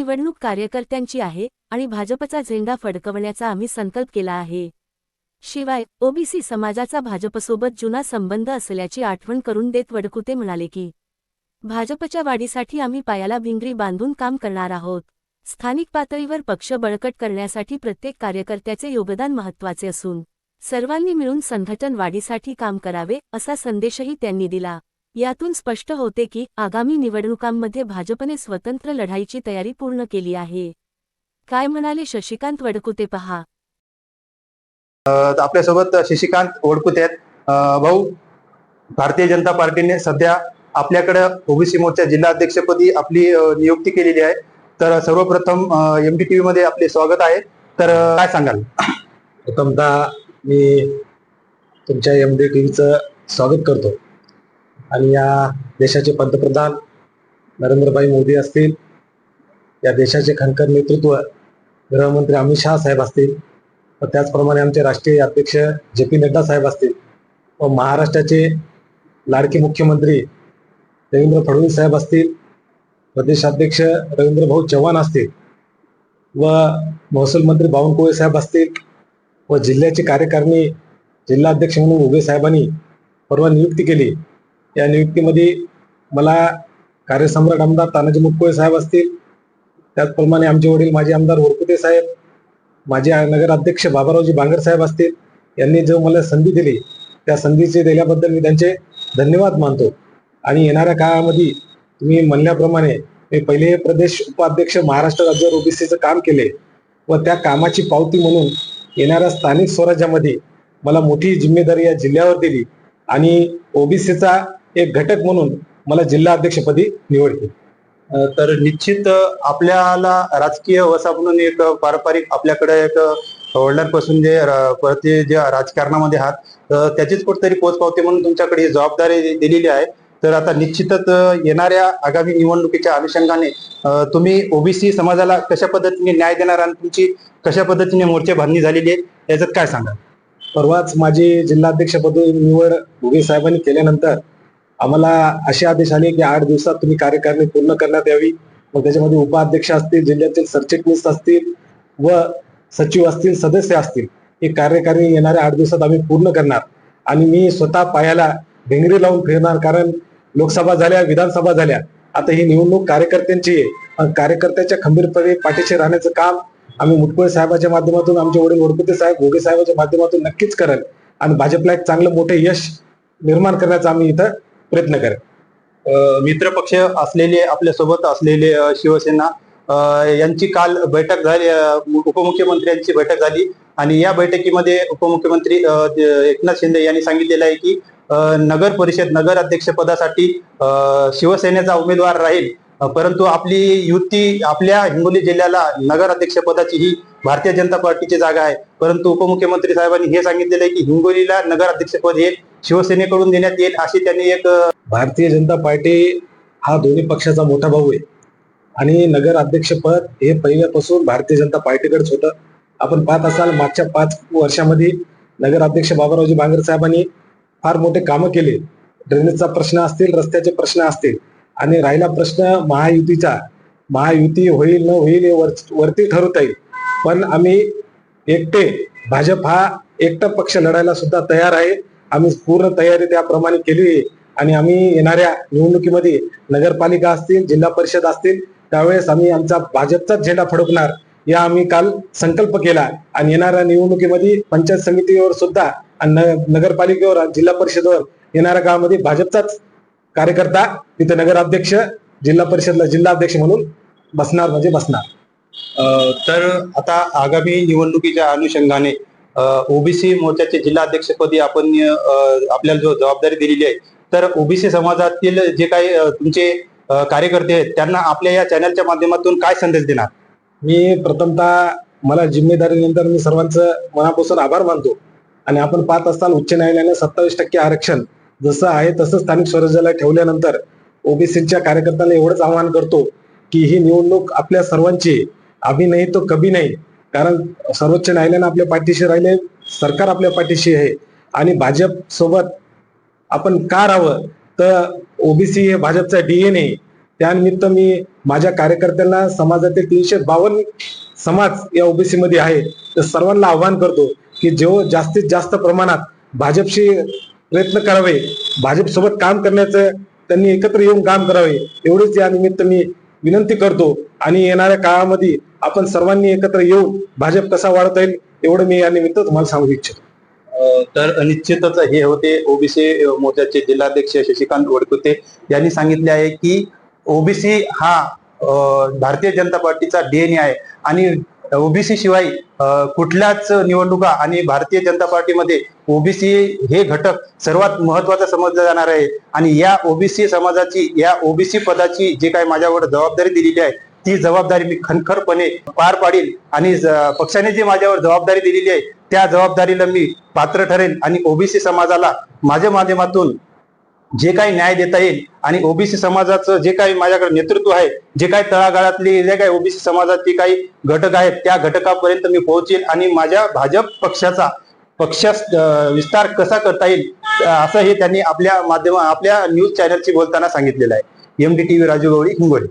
निवडणूक कार्यकर्त्यांची आहे आणि भाजपचा झेंडा फडकवण्याचा आम्ही संकल्प केला आहे. शिवाय ओबीसी समाजाचा भाजपसोबत जुना संबंध असल्याची आठवण करून देत वडकुते म्हणाले की भाजपच्या वाढीसाठी आम्ही पायाला भिंगरी बांधून काम करणार आहोत. स्थानिक पातळीवर पक्ष बळकट करण्यासाठी प्रत्येक कार्यकर्त्याचे योगदान महत्त्वाचे असून सर्वांनी मिळून संघटन वाढीसाठी काम करावे असा संदेशही त्यांनी दिला. यातून स्पष्ट होते की आगामी निवडणुकांमध्ये भाजपने स्वतंत्र लढाईची तयारी पूर्ण केली आहे. काय म्हणाले शशिकांत वडकुते पहा. आपल्यासोबत शशिकांत आहेत. अं, भाऊ भारतीय जनता पार्टीने सध्या आपल्याकडे ओबीसी मोर्चा जिल्हा अध्यक्षपदी आपली नियुक्ती केलेली आहे. तर सर्वप्रथम एम डी टीव्ही मध्ये आपले स्वागत आहे. तर काय सांगाल? प्रथमतः मी तुमच्या एम डी टीव्हीचं स्वागत करतो. आणि या देशाचे पंतप्रधान नरेंद्रभाई मोदी असतील या देशाचे खणखर नेतृत्व गृहमंत्री अमित शहा साहेब असतील व त्याचप्रमाणे आमचे राष्ट्रीय अध्यक्ष जे पी नड्डा साहेब असतील व महाराष्ट्राचे लाडके मुख्यमंत्री देवेंद्र फडणवीस साहेब असतील प्रदेशाध्यक्ष रवींद्र भाऊ चव्हाण असतील व महसूल मंत्री बावनकुळे साहेब असतील व जिल्ह्याची कार्यकारिणी जिल्हा अध्यक्ष म्हणून उभे साहेबांनी परवा नियुक्ती केली. या नियुक्तीमध्ये मला कार्यसम्राट आमदार तानाजी मुटकुळे साहेब असतील. त्याचप्रमाणे आमचे वडील माजी आमदार वरकुते साहेब माजी नगराध्यक्ष बाबारावजी बांगर साहेब असतील. यांनी जो मला संधी दिली त्या संधीचे दिल्याबद्दल मी त्यांचे धन्यवाद मानतो. आणि येणाऱ्या काळामध्ये तुम्ही म्हणल्याप्रमाणे मी पहिले प्रदेश उपाध्यक्ष महाराष्ट्र राज्यावर ओबीसीचं काम केले व त्या कामाची पावती म्हणून येणाऱ्या स्थानिक स्वराज्यामध्ये मला मोठी जिम्मेदारी या जिल्ह्यावर दिली आणि ओबीसीचा एक घटक म्हणून मला जिल्हा अध्यक्षपदी निवड केली तर निश्चित आपल्याला राजकीय वसा म्हणून एक पारंपरिक आपल्याकडे एक वडिलांपासून जे प्रति जे राजकारणामध्ये आहात त्याचीच कुठेतरी पोचपावते म्हणून तुमच्याकडे ही जबाबदारी दिलेली आहे. तर आता निश्चितच येणाऱ्या आगामी निवडणुकीच्या अनुषंगाने तुम्ही ओबीसी समाजाला कशा पद्धतीने न्याय देणार आणि तुमची कशा पद्धतीने मोर्चे बांधणी झालेली आहे याच्यात काय सांगा परवाच माझी जिल्हाध्यक्षपदी निवड भुगे साहेबांनी केल्यानंतर आम्हाला असे आदेश आले की आठ दिवसात तुम्ही कार्यकारिणी पूर्ण करण्यात यावी. मग त्याच्यामध्ये उपाध्यक्ष असतील जिल्ह्यातील सरचिटणीस असतील व सचिव असतील सदस्य असतील ही कार्यकारिणी येणाऱ्या आठ दिवसात आम्ही पूर्ण करणार. आणि मी स्वतः पायाला भिंगरी लावून फिरणार कारण लोकसभा झाल्या विधानसभा झाल्या. आता ही निवडणूक कार्यकर्त्यांची आहे. आणि कार्यकर्त्याच्या खंबीरपणे पाठीशी राहण्याचं काम आम्ही मुटकुळे साहेबाच्या माध्यमातून आमचे वडील वडकुते साहेब घोगे साहेबाच्या माध्यमातून नक्कीच करेल. आणि भाजपला एक चांगलं मोठं यश निर्माण करण्याचं आम्ही इथं प्रयत्न करेल मित्र मित्रपक्ष असलेले आपल्यासोबत असलेले शिवसेना यांची काल बैठक झाली उपमुख्यमंत्र्यांची बैठक झाली आणि या बैठकीमध्ये उपमुख्यमंत्री एकनाथ शिंदे यांनी सांगितलेलं आहे की नगर परिषद नगर अध्यक्षपदासाठी शिवसेनेचा उमेदवार राहील. परंतु आपली युती आपल्या हिंगोली जिल्ह्याला नगर पदाची ही भारतीय जनता पार्टीची जागा आहे. परंतु उपमुख्यमंत्री साहेबांनी हे सांगितलेलं आहे की हिंगोलीला नगर अध्यक्षपद हे शिवसेनेकडून देण्यात येईल अशी त्यांनी एक भारतीय जनता पार्टी हा दोन्ही पक्षाचा मोठा भाऊ आहे. आणि नगर अध्यक्षपद हे पहिल्यापासून भारतीय जनता पार्टीकडेच होतं. आपण पाहत असाल मागच्या पाच वर्षामध्ये नगर अध्यक्ष बाबारावजी बांगर साहेबांनी फार मोठे कामं केले. ड्रेनेजचा प्रश्न असतील रस्त्याचे प्रश्न असतील. आणि राहिला प्रश्न महायुतीचा. महायुती होईल न होईल हे वर- वरती ठरवता येईल. पण आम्ही एकटे भाजप हा एकटा पक्ष लढायला सुद्धा तयार आहे. आम्ही पूर्ण तयारी त्याप्रमाणे केली आहे. आणि आम्ही येणाऱ्या निवडणुकीमध्ये नगरपालिका असतील जिल्हा परिषद असतील त्यावेळेस आम्ही आमचा भाजपचाच झेंडा फडकणार. या आम्ही काल संकल्प केला. आणि येणाऱ्या निवडणुकीमध्ये पंचायत समितीवर सुद्धा आणि नगरपालिकेवर जिल्हा परिषदेवर येणाऱ्या काळामध्ये भाजपचाच कार्यकर्ता तिथे नगराध्यक्ष जिल्हा परिषदला जिल्हा अध्यक्ष म्हणून बसणार म्हणजे बसणार. तर आता आगामी निवडणुकीच्या अनुषंगाने ओबीसी मोर्चाचे जिल्हा अध्यक्षपदी आपण आपल्याला जो जबाबदारी दिलेली आहे तर ओबीसी समाजातील जे काही तुमचे कार्यकर्ते आहेत त्यांना आपल्या या चॅनलच्या माध्यमातून काय संदेश देणार? मी प्रथमतः मला जिम्मेदारीनंतर मी सर्वांचं मनापासून आभार मानतो. आणि आपण पाहत असताल उच्च न्यायालयाने सत्तावीस टक्के आरक्षण जसं आहे तसं स्थानिक स्वराज्याला ठेवल्यानंतर ओबीसीच्या कार्यकर्त्यांना एवढंच आवाहन करतो की ही निवडणूक आपल्या सर्वांची आम्ही नाही तो कभी नाही. कारण सर्वोच्च न्यायालयानं आपल्या पाठीशी राहिले सरकार आपल्या पाठीशी आहे. आणि भाजप सोबत आपण का राहावं? तर ओबीसी हे भाजपचा डीएनए त्यानिमित्त मी माझ्या कार्यकर्त्यांना समाजातील तीनशे बावन्न समाज या ओबीसी मध्ये आहे. तर सर्वांना आव्हान करतो की जो जास्तीत जास्त प्रमाणात भाजपशी प्रयत्न करावे. भाजपसोबत काम करण्याचं त्यांनी एकत्र येऊन काम करावे. एवढेच या निमित्त मी विनंती करतो. आणि येणाऱ्या काळामध्ये आपण सर्वांनी एकत्र येऊन भाजप कसा वाढता येईल एवढं मी या निमित्त तुम्हाला सांगू इच्छितो. तर निश्चितच हे होते. ओबीसी मोर्चाचे जिल्हाध्यक्ष शशिकांत वडकुते यांनी सांगितले आहे की ओबीसी हा भारतीय जनता पार्टीचा डीएनए आहे. आणि ओबीसी शिवाय कुठल्याच निवडणुका आणि भारतीय जनता पार्टीमध्ये ओबीसी हे घटक सर्वात महत्त्वाचा समजला जाणार आहे. आणि या ओबीसी समाजाची या ओबीसी पदाची जे काही माझ्यावर जबाबदारी दिलेली आहे ती जबाबदारी मी खनखरपणे पार पाडील आणि ज- पक्षाने जी माझ्यावर जबाबदारी दिलेली आहे त्या जबाबदारीला मी पात्र ठरेल आणि ओबीसी समाजाला माझ्या माध्यमातून जे काही न्याय देता येईल आणि ओबीसी समाजाचं जे काही माझ्याकडे नेतृत्व आहे जे काही तळागाळातली जे काही ओबीसी समाजातली काही घटक आहेत त्या घटकापर्यंत मी पोहोचेल आणि माझ्या भाजप पक्षाचा पक्ष विस्तार कसा करता येईल असं हे त्यांनी आपल्या माध्यम आपल्या न्यूज चॅनलशी बोलताना सांगितलेलं आहे. MD TV Raju Gawali Hingoli.